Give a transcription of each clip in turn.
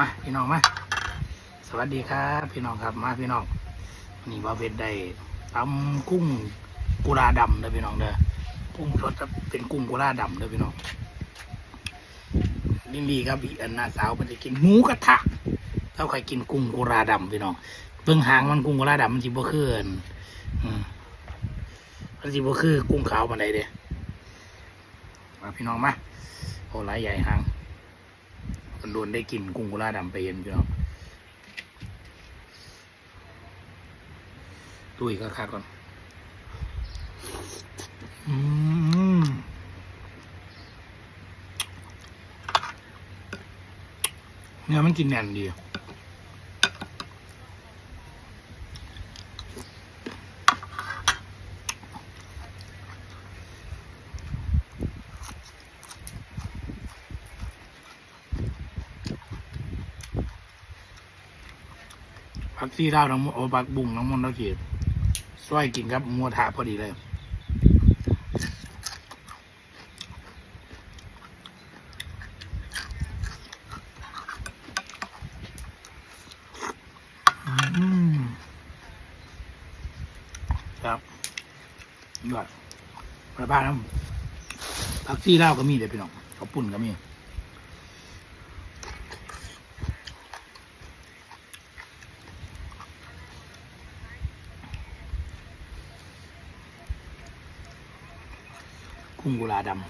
มาพี่น้องมาสวัสดีครับ พี่น้องครับมาพี่น้องวันนี่ว่าเป็นได้ตำกุ้งกุลาดำเด้อพี่น้องเด้อกุ้งสดครับเป็นกุ้งกุลาดำเด้อพี่น้องลินดีครับอีอันน้าสาวมันจะกินหมูกระทะเท่าใครกินกุ้งกุลาดำพี่น้องเบิ่งหางมันกุ้งกุลาดำมันจิบ่คืออันอืมมันจิบ่คือกุ้งขาวปานใดเด้อมาพี่น้องมาโอ้หลายใหญ่หาง มันโดนได้กลิ่นกุ้งกุลาดำไปเย็นพี่น้องดูอีกคักก่อนอืมเนี่ยมันกินแน่นดี ผักซี่ดาวน้ำมันโอบักบุ้งน้ำมันตะเกียบช่วยกินครับมัวถาพอดีเลยอืมครับยอดปบ้านน้ำผักซี่ดาวก็มีเลยพี่น้องข้าปุ่นก็มี กุ้งกุลาดำ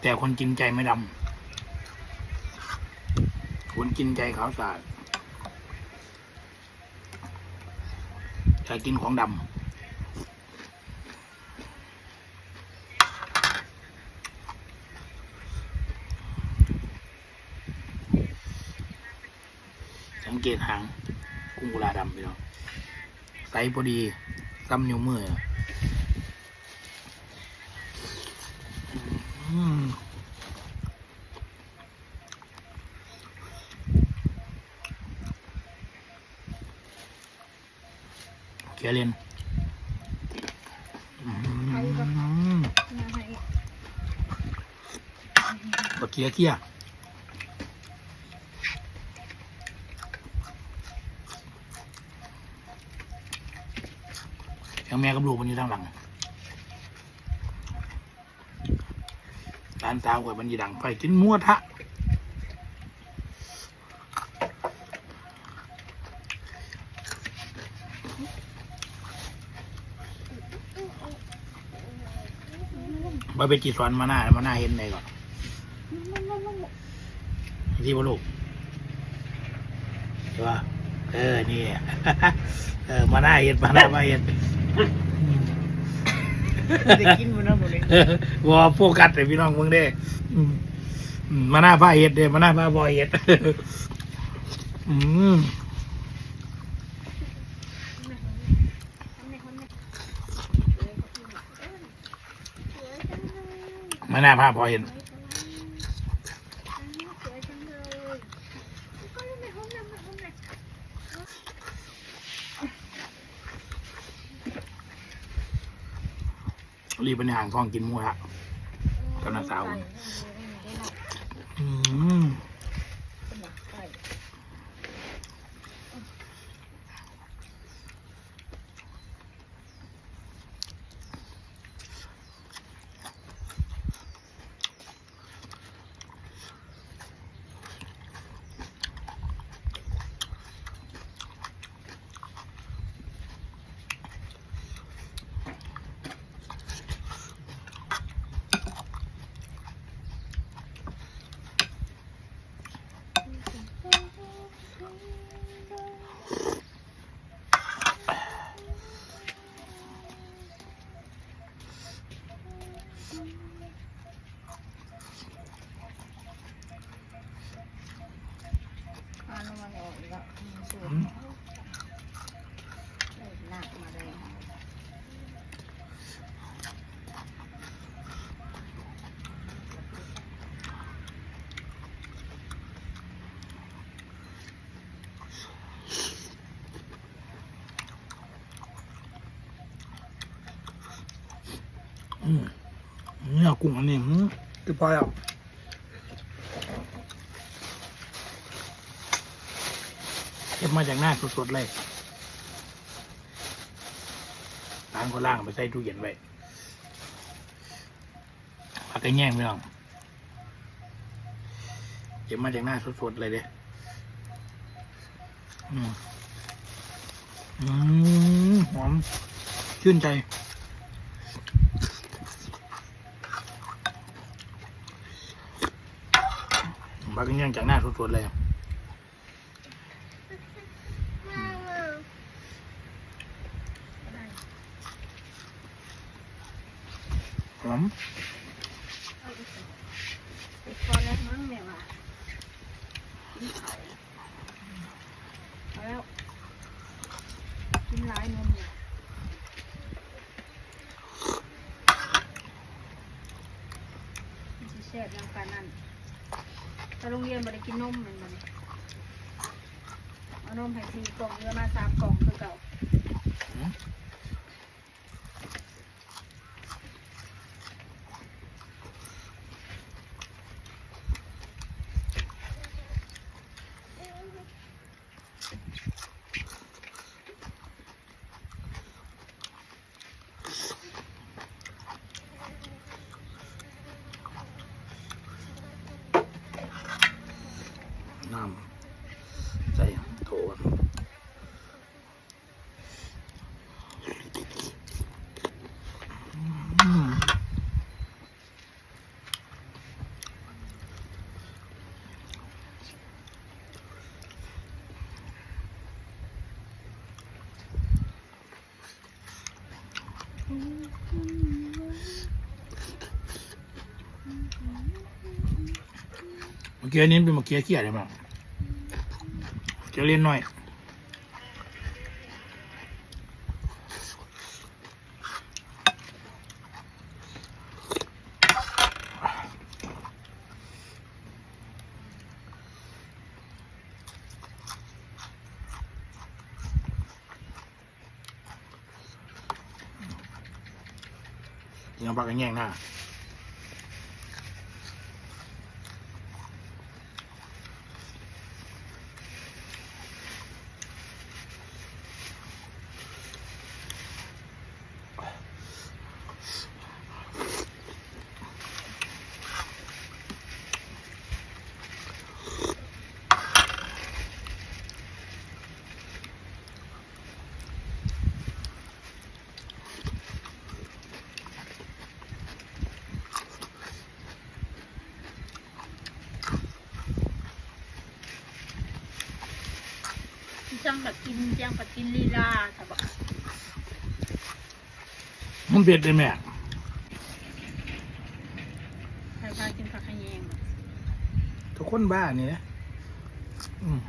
แต่คนจริงใจไม่ดำคนกินใจขาวสะอาดแต่กินของดำสังเกตหางกุ้งกุลาดำไปเนาะไซส์พอดี กำนิ้วมืออืมเกียร์เลนอืมบักเกียร์เกีย ยังแม่กับลูกมันอยู่ทางหลังร้านสาวกับมันอยีดังไฟกินมั่วทะมาเป็นจีสอนมาหน้ามาหน้าเห็นเลยก่อนที่บ่ลูกใช่ป่ะเออ นี่ เออ มาหน้าเห็นมาหน้ามาเห็น ได้กินมันนะหมดเลยเออวอโฟกัสเลยพี่น้องมึงเด้อืมอืมมาหน้าผ้าเห็ดเด้มาหน้าผ้าบอยเห็ดอืมมาหน้าผ้าบอยเห็ด รีบไปในห่างทองกินหมูฮะกับน้าสาวอืม フッ。 เนี่ยกุ้งอันนี้ติดไปอะเก็บมาจากหน้าสดๆเลยล้างก็ล่างไปใส่ตู้เย็นไว้ผักไอ้แย่งไม่ลองเก็บมาจากหน้าสดๆเลยเด้อืมหอมชื่นใจ ผักกระแยงจากหน้าสดๆเลยหอมพอแล้วมั้งแม่ว่าพอแล้วกินหลายนมเนี่ยมันสิแซ่บอยังปานนั้ ถ้าโรงเรียนบ่ได้กินนมเหมือนมันเอานมให้สี่กล่องเรือมาสามกล่องคือเก่า น้ำใส่โถก่อนอืม เมื่อกี้อันนี้เป็นเมื่อกี้เขี้ยอะไรบ้างเจะเล่นหน่อยยังปากกันแย่งหน้า จังแบบกินจังแบบกินลีลาแต่บอกมันเผ็ดเลยแม่ใครพากินผักขะแยงทุกคนบ้านี่นะอืม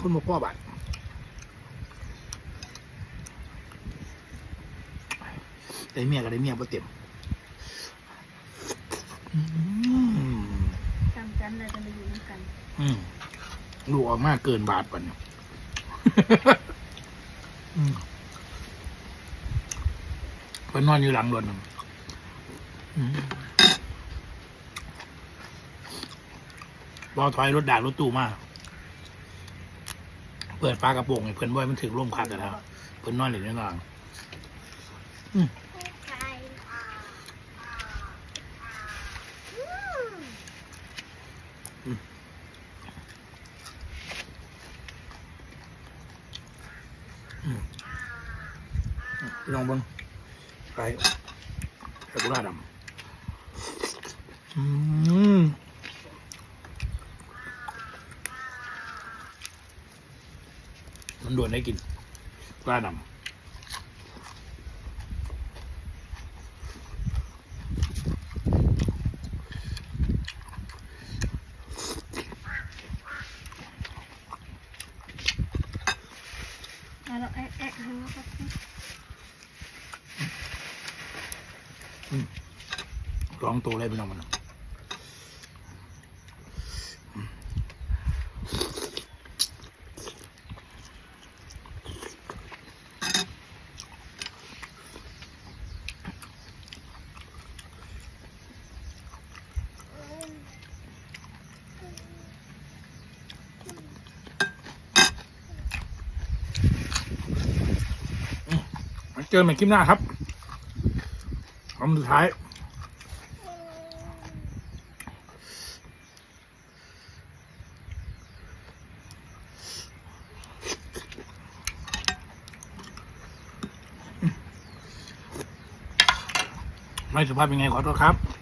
คนมาพ่อบัตรได้เมียก็ได้เมียบ่เต็มอืม จำกันเลยจะมาอยู่ด้วยกัน อืมลูกออกมาเกินบาทปันเนี่ยอืมเพิ่นนอนอยู่หลังรถน่ะอืมบอถอยรถด่ารถตู้มาเปิดฟ้ากระโปรงให้เพิ่นบ่ให้มันถึงร่มคักกันแล้ว เพิ่นนอนอยู่ในหลังอืมพี่น้อง เบิ่งไปไปกุหลาบดำอืมมันด่วนได้กินกุหลาบดำ ร้องตัวเลยพี่น้องมันเจอใหม่คลิปหน้าครับำสุดท้าย ไม่สุภาพเป็นไงขอโทษครับ